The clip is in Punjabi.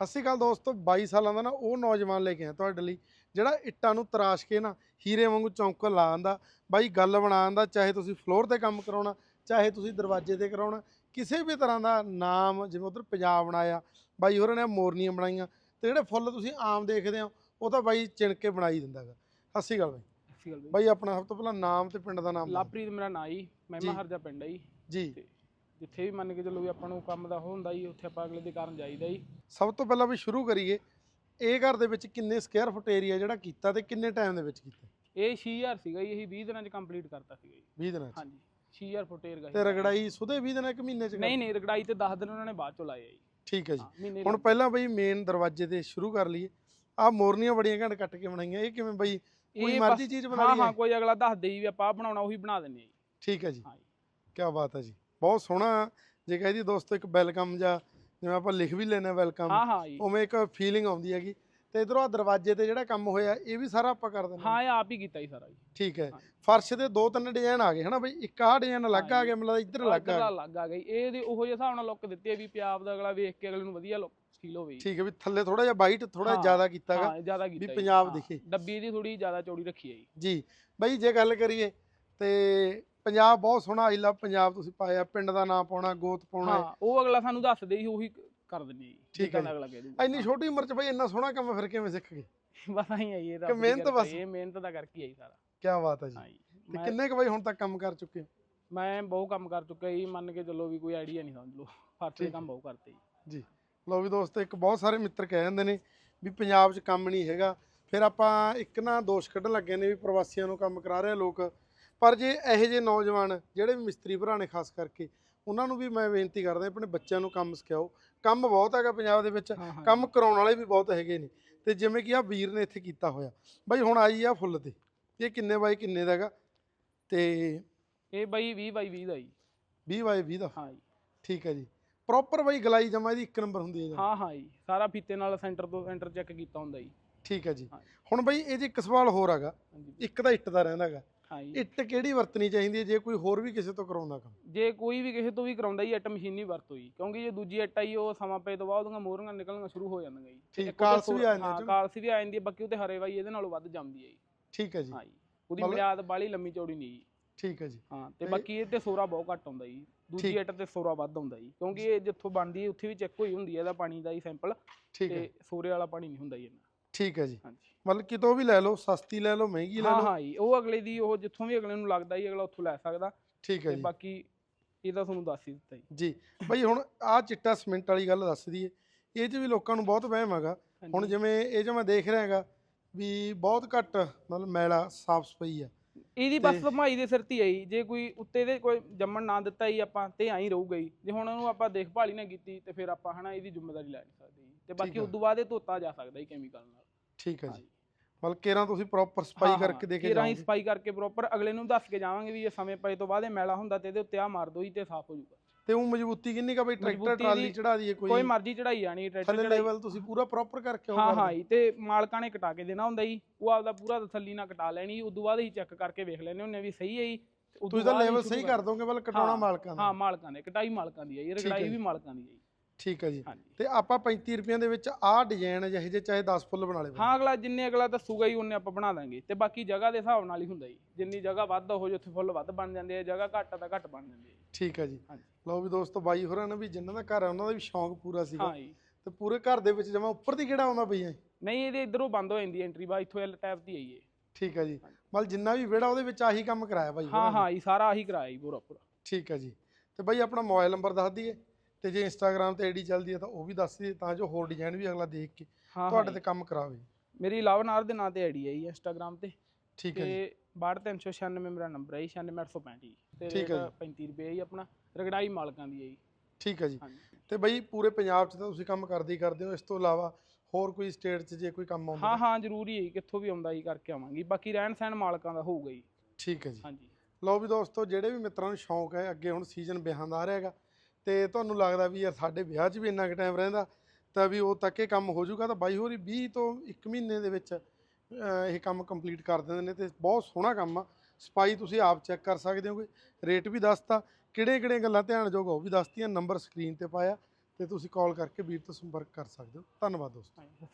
ਸਤਿ ਸ਼੍ਰੀ ਅਕਾਲ ਦੋਸਤੋ 22 ਸਾਲਾਂ ਦਾ ਨਾ ਉਹ ਨੌਜਵਾਨ ਲੈ ਕੇ ਆਇਆ ਤੁਹਾਡੇ ਲਈ ਜਿਹੜਾ ਇੱਟਾਂ ਨੂੰ ਤਰਾਸ਼ ਕੇ ਨਾ ਹੀਰੇ ਵਾਂਗੂ ਚੌਂਕਰ ਲਾ ਆਂਦਾ ਬਾਈ ਗੱਲ ਬਣਾਉਣ ਦਾ ਚਾਹੇ ਤੁਸੀਂ ਫਲੋਰ ਤੇ ਕੰਮ ਕਰਾਉਣਾ ਚਾਹੇ ਤੁਸੀਂ ਦਰਵਾਜ਼ੇ ਤੇ ਕਰਾਉਣਾ ਕਿਸੇ ਵੀ ਤਰ੍ਹਾਂ ਦਾ ਨਾਮ ਜਿਵੇਂ ਉਧਰ ਪੰਜਾਬ ਬਣਾਇਆ ਬਾਈ ਹੋਰਾਂ ਨੇ ਮੋਰਨੀਆਂ ਬਣਾਈਆਂ ਤੇ ਜਿਹੜੇ ਫੁੱਲ ਤੁਸੀਂ ਆਮ ਦੇਖਦੇ ਹੋ ਉਹ ਤਾਂ ਬਾਈ ਚਿਣ ਕੇ ਬਣਾਈ ਦਿੰਦਾ ਹੈਗਾ। ਸਤਿ ਸ਼੍ਰੀ ਅਕਾਲ ਬਾਈ। ਸਹੀ ਗੱਲ ਬਈ। ਬਾਈ ਆਪਣਾ ਸਭ ਤੋਂ ਪਹਿਲਾਂ ਨਾਮ ਤੇ ਪਿੰਡ ਦਾ ਨਾਮ। ਲਾਪ੍ਰੀਤ ਮੇਰਾ ਨਾਂ ਜੀ ਮਹਿਮਾ। ਹਰਜਾ ਪਿੰਡ ਆ ਜੀ। ਜੀ। ਜਿੱਥੇ ਵੀ ਮੰਨ ਕੇ ਚੱਲੋ ਵੀ ਆਪਾਂ ਨੂੰ ਕੰਮ ਦਾ ਉਹ ਹੁੰਦਾ ਜੀ ਉੱਥੇ ਆਪਾਂ ਅਗਲੇ ਦੇ ਕਾਰਨ ਜਾਈਦਾ ਜੀ। ਸਭ ਤੋਂ ਪਹਿਲਾਂ ਵੀ ਸ਼ੁਰੂ ਕਰੀਏ ਇਹ ਘਰ ਦੇ ਵਿੱਚ ਕਿੰਨੇ ਸਕੁਅਰ ਫੁੱਟ ਏਰੀਆ ਜਿਹੜਾ ਕੀਤਾ ਤੇ ਕਿੰਨੇ ਟਾਈਮ ਦੇ ਵਿੱਚ ਕੀਤਾ? ਇਹ 6000 ਸੀਗਾ ਜੀ ਇਹ 20 ਦਿਨਾਂ ਚ ਕੰਪਲੀਟ ਕਰਤਾ ਸੀਗਾ ਜੀ। 20 ਦਿਨਾਂ ਚ? ਹਾਂਜੀ 6000 ਫੁੱਟ ਏਰੀਆ ਤੇ ਰਗੜਾਈ ਸੁਦੇ 20 ਦਿਨਾਂ ਇੱਕ ਮਹੀਨੇ ਚ ਨਹੀਂ ਨਹੀਂ ਰਗੜਾਈ ਤੇ 10 ਦਿਨ ਉਹਨਾਂ ਨੇ ਬਾਅਦ ਚੋਂ ਲਾਏ ਆ ਜੀ। ਠੀਕ ਹੈ ਜੀ। ਹੁਣ। ਪਹਿਲਾਂ ਬਈ ਮੇਨ ਦਰਵਾਜ਼ੇ ਤੇ ਸ਼ੁਰੂ ਕਰ ਲਈਏ। ਆਹ ਮੋਰਨੀਆਂ ਬੜੀਆਂ ਘੰਟ ਕੱਟ ਕੇ ਬਣਾਈਆਂ ਇਹ ਕਿਵੇਂ ਬਈ ਕੋਈ ਮਰਜ਼ੀ ਚੀਜ਼ ਬਣਾ ਹਾਂ ਲਈ ਹਾਂ ਹੈ? ਕੋਈ ਅਗਲਾ ਦੱਸ ਦੇ ਜੀ ਵੀ ਆਪਾਂ ਬਣਾਉਣਾ ਉਹੀ ਬਣਾ ਦਿੰਨੇ ਆ ਜੀ। ਠੀਕ ਹੈ ਜੀ। ਹਾਂ ਜੀ। ਕੀ ਬਾਤ ਹੈ ਜੀ। ਬਹੁਤ ਸੋਹਣਾ ਜੇ ਕਹਦੀ ਦੋਸਤੋ ਇੱਕ ਵੈਲਕਮ ਜਾਂ ਜਿਵੇਂ ਆਪਾਂ ਲਿਖ ਵੀ ਲੈਨੇ ਵੈਲਕਮ ਹਾਂ ਹਾਂ ਜੀ। ਉਵੇਂ ਇੱਕ ਫੀਲਿੰਗ ਆਉਂਦੀ ਹੈਗੀ। ਤੇ ਇਧਰੋਂ ਆ ਦਰਵਾਜ਼ੇ ਤੇ ਜਿਹੜਾ ਕੰਮ ਹੋਇਆ ਇਹ ਵੀ ਸਾਰਾ ਆਪਾਂ ਕਰ ਦਿੰਦੇ ਹਾਂ। ਇਹ ਆਪ ਹੀ ਕੀਤਾ ਜੀ ਸਾਰਾ ਜੀ। ਠੀਕ ਹੈ। ਫਰਸ਼ ਦੇ ਦੋ ਤਿੰਨ ਡਿਜ਼ਾਈਨ ਆ ਗਏ ਹਨਾ ਬਈ? ਇੱਕ ਆਹ ਡਿਜ਼ਾਈਨ ਅਲੱਗ ਆ ਜੀ। ਗਿਆ ਮਤਲਬ ਇੱਧਰ ਅਲੱਗ ਆ ਅਲੱਗ ਆ ਗਈ ਇਹਦੇ ਉਹੋ ਜਿਹੇ ਹਿਸਾਬ ਨਾਲ ਲੁੱਕ ਦਿੱਤੀ ਹੈ ਵੀ ਪਿਆਬ ਦਾ ਅਗਲਾ ਵੇਖ ਕੇ ਅਗਲੇ ਨੂੰ ਵਧੀਆ ਲੁੱਕ ਫੀਲ ਹੋਵੇ ਜੀ। ਠੀਕ ਹੈ ਵੀ ਥੱਲੇ ਥੋੜਾ ਜਿਹਾ ਵਾਈਟ ਥੋੜਾ ਜ਼ਿਆਦਾ ਕੀਤਾਗਾ ਹਾਂ ਜ਼ਿਆਦਾ ਕੀਤਾ ਜੀ। ਪੰਜਾਬ ਦਿਖੇ। ਡੱਬੀ ਦੀ ਥੋੜੀ ਜ਼ਿਆਦਾ ਚੌੜੀ ਰੱਖੀ ਹੈ ਜੀ। ਜੀ। ਬਈ ਜੇ ਗੱਲ ਕਰੀਏ ਤੇ ਪੰਜਾਬ ਬਹੁਤ ਸੋਹਣਾ ਆਈ ਲਵ ਪੰਜਾਬ ਤੁਸੀਂ ਪਾਇਆ ਪਿੰਡ ਦਾ ਨਾਮ ਪਾਉਣਾ ਗੋਤ ਪਾਉਣਾ ਹਾਂ। ਉਹ ਅਗਲਾ ਸਾਨੂੰ ਦੱਸ ਦੇ ਜੀ ਉਹੀ ਕਰ ਦਿੰਨੇ ਜੀ ਠੀਕ ਹੈ। ਅਗਲਾ ਕਹਿ ਦੂਗਾ। ਇੰਨੀ ਛੋਟੀ ਉਮਰ 'ਚ ਬਈ ਇੰਨਾ ਸੋਹਣਾ ਕੰਮ ਫਿਰ ਕਿਵੇਂ ਸਿੱਖ ਗਏ? ਬਸ ਆਈ ਹੈ ਇਹ ਰੱਬ ਦੀ ਮਿਹਨਤ ਬਸ। ਇਹ ਮਿਹਨਤ ਦਾ ਕਰਕੇ ਹੀ ਹੈ ਜੀ ਸਾਰਾ। ਕੀ ਬਾਤ ਹੈ ਜੀ। ਹਾਂ ਤੇ ਕਿੰਨੇ ਕੁ ਬਈ ਹੁਣ ਤੱਕ ਕੰਮ ਕਰ ਚੁੱਕੇ ਹੋ? ਮੈਂ ਬਹੁਤ ਕੰਮ ਕਰ ਚੁੱਕਾ ਜੀ ਮੰਨ ਕੇ ਚੱਲੋ ਵੀ ਕੋਈ ਆਈਡੀਆ ਨਹੀਂ ਸਮਝ ਲਓ। ਠੀਕ ਕੰਮ ਬਹੁਤ ਕਰਤੇ ਜੀ। ਜੀ। ਲਓ ਵੀ ਦੋਸਤੋ ਇੱਕ ਬਹੁਤ ਸਾਰੇ ਮਿੱਤਰ ਕਹਿ ਜਾਂਦੇ ਨੇ ਵੀ ਪੰਜਾਬ 'ਚ ਕੰਮ ਨਹੀਂ ਹੈਗਾ। ਫਿਰ ਆਪਾਂ ਇੱਕ ਨਾ ਦੋਸ਼ ਕੱਢਣ ਲੱਗੇ ਨੇ ਵੀ ਪ੍ਰਵਾਸੀਆਂ ਨੂੰ ਕੰਮ ਕਰਾ ਰਹੇ ਲੋਕ। ਪਰ ਜੇ ਇਹੋ ਜਿਹੇ ਨੌਜਵਾਨ ਜਿਹੜੇ ਵੀ ਮਿਸਤਰੀ ਭਰਾ ਨੇ ਖਾਸ ਕਰਕੇ ਉਹਨਾਂ ਨੂੰ ਵੀ ਮੈਂ ਬੇਨਤੀ ਕਰਦਾ ਆਪਣੇ ਬੱਚਿਆਂ ਨੂੰ ਕੰਮ ਸਿਖਾਓ। ਕੰਮ ਬਹੁਤ ਹੈਗਾ ਪੰਜਾਬ ਦੇ ਵਿੱਚ ਕੰਮ ਕਰਾਉਣ ਵਾਲੇ ਵੀ ਬਹੁਤ ਹੈਗੇ ਨੇ। ਤੇ ਜਿਵੇਂ ਕਿ ਆ ਵੀਰ ਨੇ ਇੱਥੇ ਕੀਤਾ ਹੋਇਆ। ਬਾਈ ਹੁਣ ਆਈ ਆ ਫੁੱਲ ਤੇ। ਇਹ ਕਿੰਨੇ ਬਾਈ ਕਿੰਨੇ ਦਾ ਹੈਗਾ? ਤੇ ਇਹ ਬਾਈ 20 ਬਾਈ 20 ਦਾ ਜੀ। 20 ਬਾਈ 20 ਦਾ? ਹਾਂ ਜੀ। ਠੀਕ ਹੈ ਜੀ। ਪ੍ਰੋਪਰ ਬਾਈ ਗਲਾਈ ਜਮਾ ਇਹਦੀ ਇੱਕ ਨੰਬਰ ਹੁੰਦੀ ਹੈ ਜੀ ਹਾਂ ਹਾਂ ਜੀ। ਸਾਰਾ ਫੀਤੇ ਨਾਲ ਸੈਂਟਰ ਤੋਂ ਸੈਂਟਰ ਚੈੱਕ ਕੀਤਾ ਹੁੰਦਾ ਜੀ। ਠੀਕ ਹੈ ਜੀ। ਹੁਣ ਬਾਈ ਇਹ 'ਚ ਇੱਕ ਸਵਾਲ ਹੋਰ ਹੈਗਾ। ਇੱਕ ਤਾਂ ਇੱਟ ਦਾ ਰਹਿੰਦਾ ਹੈਗਾ। ਜੀ ਇੱਟ ਕਿਹੜੀ ਵਰਤਣੀ ਚਾਹੀਦੀ ਹੈ? ਜੇ ਕੋਈ ਹੋਰ ਵੀ ਕਿਸੇ ਤੋਂ ਕਰਾਉਂਦਾ ਕੰਮ? ਜੇ ਕੋਈ ਵੀ ਕਿਸੇ ਤੋਂ ਵੀ ਕਰਾਉਂਦਾ ਜੀ ਇੱਟ ਮਸ਼ੀਨੀ ਵਰਤੋ ਜੀ। ਕਿਉਂਕਿ ਜੇ ਦੂਜੀ ਇੱਟ ਆਈ ਉਹ ਸਮਾਂ ਪਏ ਤੋਂ ਬਾਅਦ ਉਹਦੀਆਂ ਮੋਹਰੀਆਂ ਨਿਕਲਣੀਆਂ ਸ਼ੁਰੂ ਹੋ ਜਾਂਦੀਆਂ ਜੀ। ਠੀਕ, ਕਾਲਸ ਵੀ ਆ ਜਾਂਦੇ ਹਾਂ। ਕਾਲਸ ਵੀ ਆ ਜਾਂਦੀ ਹੈ ਬਾਕੀ ਉਹਤੇ ਹਰੇ ਬਾਈ ਇਹਦੇ ਨਾਲੋਂ ਵੱਧ ਜੰਮਦੀ ਹੈ ਜੀ। ਠੀਕ ਹੈ ਜੀ। ਹਾਂ ਜੀ। ਉਹਦੀ ਮਿਆਦ ਬਾਲੀ ਲੰਮੀ ਚੌੜੀ ਨਹੀਂ ਜੀ। ਠੀਕ ਹੈ ਜੀ। ਹਾਂ ਤੇ ਤੇ- ਬਾਕੀ ਇਹ ਤੇ ਸੋਰਾ ਬਹੁਤ ਘੱਟ ਆਉਂਦਾ ਜੀ। ਦੂਜੀ। ਇੱਟ ਤੇ ਸੋਰਾ ਵੱਧ ਆਉਂਦਾ ਜੀ। ਕਿਉਂਕਿ ਇਹ ਜਿੱਥੋਂ ਬਣਦੀ ਹੈ ਉੱਥੇ ਵੀ ਚੈੱਕ ਹੋਈ ਹੁੰਦੀ ਹੈ ਇਹਦਾ ਪਾਣੀ ਦਾ ਹੀ ਸੈਂਪਲ। ਠੀਕ ਹੈ। ਤੇ ਸੋਰੇ ਵਾਲਾ ਪਾਣੀ ਨਹੀਂ ਹੁੰਦਾ ਜੀ ਇਹਨਾਂ ਠੀਕ ਹੈ ਜੀ। ਮਤਲਬ ਕਿਤੋਂ ਵੀ ਲੈ ਲਓ ਸਸਤੀ ਲੈ ਲਓ ਮਹਿੰਗੀ ਲੈ ਹਾਂ ਲਓ। ਹਾਂ ਜੀ ਉਹ ਅਗਲੇ ਦੀ ਉਹ ਜਿੱਥੋਂ ਵੀ ਅਗਲੇ ਨੂੰ ਲੱਗਦਾ ਜੀ ਅਗਲਾ ਉੱਥੋਂ ਲੈ ਸਕਦਾ। ਠੀਕ ਹੈ ਤੇ ਜੀ। ਬਾਕੀ ਇਹਦਾ ਤੁਹਾਨੂੰ ਦੱਸ ਹੀ ਦਿੱਤਾ ਜੀ। ਜੀ ਬਈ ਹੁਣ ਆ ਚਿੱਟਾ ਸਿਮੈਂਟ ਵਾਲੀ ਗੱਲ ਦੱਸ ਦਈਏ। ਇਹ 'ਚ ਵੀ ਲੋਕਾਂ ਨੂੰ ਬਹੁਤ ਵਹਿਮ ਹੈਗਾ। ਹੁਣ। ਜਿਵੇਂ ਇਹ ਜੋ ਮੈਂ ਦੇਖ ਰਿਹਾ ਹੈਗਾ ਵੀ ਬਹੁਤ ਘੱਟ ਮਤਲਬ ਮੈਲਾ ਸਾਫ਼ ਸਫ਼ਾਈ ਆ। ਇਹਦੀ ਬਸ ਤੇ- ਸਮਾਈ ਦੇ ਸਿਰ ਤੇ ਆਈ ਜੇ। ਕੋਈ ਉੱਤੇ ਦੇ ਕੋਈ ਜੰਮਣ ਨਾ ਦਿੱਤਾ ਹੀ ਆਪਾਂ ਤੇ ਐਂ ਰਹੂਗਾ ਹੀ ਜੇ ਹੁਣ ਉਹਨੂੰ ਆਪਾਂ ਦੇਖਭਾਲ ਹੀ ਨਾ ਕੀਤੀ ਤੇ ਫਿਰ ਆਪਾਂ ਹਨਾ ਇਹਦੀ ਜ਼ਿੰਮੇਵਾਰੀ ਲੈ ਨਹੀਂ ਸਕਦੇ ਤੇ ਬਾਕੀ। ਉਸ ਤੋਂ ਬਾਅਦ ਇਹ ਧੋਤਾ ਜਾ ਸਕਦਾ ਜੀ ਕੈਮੀਕਲ ਨਾਲ। ਠੀਕ ਹੈ ਜੀ। ਮਤਲਬ ਕੇਰਾਂ ਤੁਸੀਂ ਪ੍ਰੋਪਰ ਸਫ਼ਾਈ ਕਰਕੇ ਦੇ ਕੇ ਰਾਹੀਂ ਜਾਓਗੇ। ਸਫ਼ਾਈ ਕਰਕੇ ਪ੍ਰੋਪਰ ਅਗਲੇ ਨੂੰ ਦੱਸ ਕੇ ਜਾਵਾਂਗੇ ਵੀ ਇਹ ਸਮੇਂ ਪਏ ਤੋਂ ਬਾਅਦ ਇਹ ਮੈਲਾ ਹੁੰਦਾ ਤੇ ਇਹਦੇ ਉੱਤੇ ਆ ਮਾਰ ਦੋ ਜੀ ਤੇ ਸਾਫ਼ ਹੋ ਜਾਊਗਾ। ਤੇ ਉਹ ਮਜ਼ਬੂਤੀ ਕਿੰਨੀ ਕਾ ਬਈ ਟਰੈਕਟਰ ਮਜ਼ਬੂਤੀ ਟਰਾਲੀ ਦੀ- ਚੜਾ ਦਈਏ ਕੋਈ? ਕੋਈ ਮਰਜ਼ੀ ਚੜਾਈ ਜਾਣੀ ਟਰੈਕਟਰ ਥੱਲੇ ਚੜਾਈ ਲੈਵਲ ਤੁਸੀਂ ਪੂਰਾ ਪ੍ਰੋਪਰ ਕਰਕੇ ਉਹ ਹਾਂ ਕਰ ਹਾਂ। ਜੀ ਤੇ ਮਾਲਕਾਂ ਨੇ ਕਟਾ ਕੇ ਦੇਣਾ ਹੁੰਦਾ ਜੀ। ਉਹ ਆਪਦਾ ਪੂਰਾ ਤਸੱਲੀ ਨਾਲ ਕਟਾ ਲੈਣੀ ਉਦੋਂ ਬਾਅਦ ਹੀ ਚੈੱਕ ਕਰਕੇ ਵੇਖ ਲੈਣੇ ਹੁੰਨੇ ਵੀ ਸਹੀ ਹੈ ਜੀ। ਤੇ ਉਦੋਂ ਤੁਸੀਂ ਤਾਂ ਬਾਅਦ ਹੀ ਲੈਵਲ ਸ਼ੁਰੂ ਸਹੀ ਕਰ ਦੋਗੇ ਬਲ ਕਟਾਉਣਾ ਹਾਂ, ਮਾਲਕਾਂ ਦਾ। ਹਾਂ ਮਾਲਕਾਂ ਦੇ। ਕਟਾਈ ਮਾਲਕਾਂ ਦੀ ਹੈ ਜੀ। ਰਗੜਾਈ ਹੈ ਵੀ। ਮਾਲਕਾਂ ਦੀ ਹੈ ਜੀ। ਠੀਕ ਹੈ ਜੀ। ਹਾਂਜੀ। ਤੇ ਆਪਾਂ 35 ਰੁਪਈਆਂ ਦੇ ਵਿੱਚ ਆਹ ਡਿਜ਼ਾਈਨ ਜਿਹੇ ਜਿਹੇ ਚਾਹੇ 10 ਫੁੱਲ ਬਣਾ ਲਏ ਹਾਂ ਅਗਲਾ ਜਿੰਨੇ ਅਗਲਾ ਦੱਸੂਗਾ ਹੀ ਉਹਨੇ ਆਪਾਂ ਬਣਾ ਦਾਂਗੇ। ਤੇ ਬਾਕੀ ਜਗ੍ਹਾ ਦੇ ਹਿਸਾਬ ਨਾਲ ਹੀ ਹੁੰਦਾ ਜੀ। ਜਿੰਨੀ ਜਗ੍ਹਾ ਵੱਧ ਹੋ ਜਿੱਥੇ ਫੁੱਲ ਵੱਧ ਬਣ ਜਾਂਦੇ ਆ ਜਗ੍ਹਾ ਘੱਟ ਤਾਂ ਘੱਟ ਬਣ ਜਾਂਦੇ ਆ ਠੀਕ ਹੈ ਜੀ। ਹਾਂਜੀ। ਲਓ ਵੀ ਦੋਸਤੋ ਬਾਈ ਹੋਰਾਂ ਨੇ ਵੀ ਜਿਨ੍ਹਾਂ ਦਾ ਘਰ ਹੈ ਉਹਨਾਂ ਦਾ ਵੀ ਸ਼ੌਂਕ ਪੂਰਾ ਸੀਗਾ। ਹਾਂ ਜੀ। ਤੇ ਪੂਰੇ ਘਰ ਦੇ ਵਿੱਚ ਜਮਾ ਉੱਪਰ ਦੀ ਕਿਹੜਾ ਆਉਂਦਾ ਪਈਆਂ ਨਹੀਂ ਇਹਦੇ ਇਧਰੋਂ ਬੰਦ ਹੋ ਜਾਂਦੀ ਐਂਟਰੀ ਬਾ ਇੱਥੋਂ ਐਲ ਟੈਪ ਦੀ ਆਈ ਹੈ। ਠੀਕ ਹੈ ਜੀ। ਮਤਲਬ ਜਿੰਨਾ ਵੀ ਵਿਹੜਾ ਉਹਦੇ ਵਿੱਚ ਆਹੀ ਕੰਮ ਕਰਾਇਆ ਬਾਈ ਹਾਂ ਹੋਰਾਂ ਨੇ। ਹਾਂ ਜੀ ਸਾਰਾ ਆਹੀ ਕਰਾਇਆ ਜੀ ਪੂਰਾ ਪੂਰਾ। ਠੀਕ ਹੈ ਜੀ। ਤੇ ਬਾਈ ਆਪਣਾ ਮੋਬਾਈਲ ਨੰਬਰ ਦੱਸ ਦਈਏ। ਤੇ ਜੇ ਇੰਸਟਾਗ੍ਰam ਤੇ ਆਈਡੀ ਚੱਲਦੀ ਹੈ ਤਾਂ ਉਹ ਵੀ ਦੱਸ ਦਈਏ ਤਾਂ ਜੋ ਹੋਰ ਡਿਜ਼ਾਈਨ ਵੀ ਅਗਲਾ ਦੇਖ ਕੇ ਹਾਂ ਤੁਹਾਡੇ ਹਾਂ ਤੇ ਕੰਮ ਕਰਾਵੇ। ਮੇਰੀ ਲਵਨਾਰ ਦੇ ਨਾਂ ਤੇ ਆਈਡੀ ਹੈ ਜੀ ਇੰਸਟਾਗ੍ਰam ਤੇ। ਠੀਕ ਹੈ ਜੀ। ਤੇ 62396 ਮੇਰਾ ਨੰਬਰ ਹੈ ਜੀ 96865 ਜੀ। ਤੇ ਠੀਕ ਹੈ ਰੇਟ 35 ਰੁਪਏ ਜੀ ਆਪਣਾ ਰਗੜਾਈ ਮਾਲਕਾਂ ਦੀ ਹੈ ਜੀ। ਠੀਕ ਹੈ ਜੀ। ਤੇ ਬਾਈ ਪੂਰੇ ਪੰਜਾਬ 'ਚ ਤਾਂ ਤੁਸੀਂ ਕੰਮ ਕਰਦੇ ਹੀ ਕਰਦੇ ਹੋ ਇਸ ਤੋਂ ਇਲਾਵਾ ਹੋਰ ਕੋਈ ਸਟੇਟ 'ਚ ਜੇ ਕੋਈ ਕੰਮ ਆਉਂਦਾ ਹਾਂ ਹਾਂ ਜ਼ਰੂਰੀ ਹੈ ਕਿੱਥੋਂ ਵੀ ਆਉਂਦਾ ਜੀ ਕਰਕੇ ਆਵਾਂਗੇ ਬਾਕੀ ਰਹਿਣ ਸਹਿਣ ਮਾਲਕਾਂ ਦਾ ਹੋਊਗਾ ਜੀ। ਠੀਕ ਹੈ ਜੀ। ਹਾਂਜੀ। ਲਓ ਵੀ ਦੋਸਤੋ ਜਿਹੜੇ ਵੀ ਮਿੱਤਰਾਂ ਨੂੰ ਸ਼ੌਂਕ ਹੈ ਅੱਗੇ ਹੁਣ ਸੀਜ਼ਨ ਵਿਆਹਾਂ ਦਾ ਆ ਰਿਹਾ ਹੈਗਾ ਤੇ ਤੁਹਾਨੂੰ ਲੱਗਦਾ ਵੀ ਯਾਰ ਸਾਡੇ ਵਿਆਹ 'ਚ ਵੀ ਇੰਨਾ ਕੁ ਟਾਈਮ ਰਹਿੰਦਾ, ਤਾਂ ਵੀ ਉਹ ਤੱਕ ਇਹ ਕੰਮ ਹੋ ਜਾਊਗਾ, ਤਾਂ ਬਾਈ ਹੋਰੀ 20 ਤੋਂ 1 ਮਹੀਨੇ ਦੇ ਵਿੱਚ ਇਹ ਕੰਮ ਕੰਪਲੀਟ ਕਰ ਦਿੰਦੇ ਨੇ ਤੇ ਬਹੁਤ ਸੋਹਣਾ ਕੰਮ ਆ। ਸਪਾਈ ਤੁਸੀਂ ਆਪ ਚੈੱਕ ਕਰ ਸਕਦੇ ਹੋਗੇ ਰੇਟ ਵੀ ਦੱਸਤਾ। ਕਿਹੜੇ ਕਿਹੜੇ ਗੱਲਾਂ ਧਿਆਨ ਯੋਗ ਉਹ ਵੀ ਦੱਸਤੀਆਂ ਨੰਬਰ ਸਕਰੀਨ ਤੇ ਪਾਇਆ ਤੇ ਤੁਸੀਂ ਕਾਲ ਕਰਕੇ ਵੀਰ ਤੋਂ ਸੰਪਰਕ ਕਰ ਸਕਦੇ ਹੋ। ਧੰਨਵਾਦ ਦੋਸਤੋ।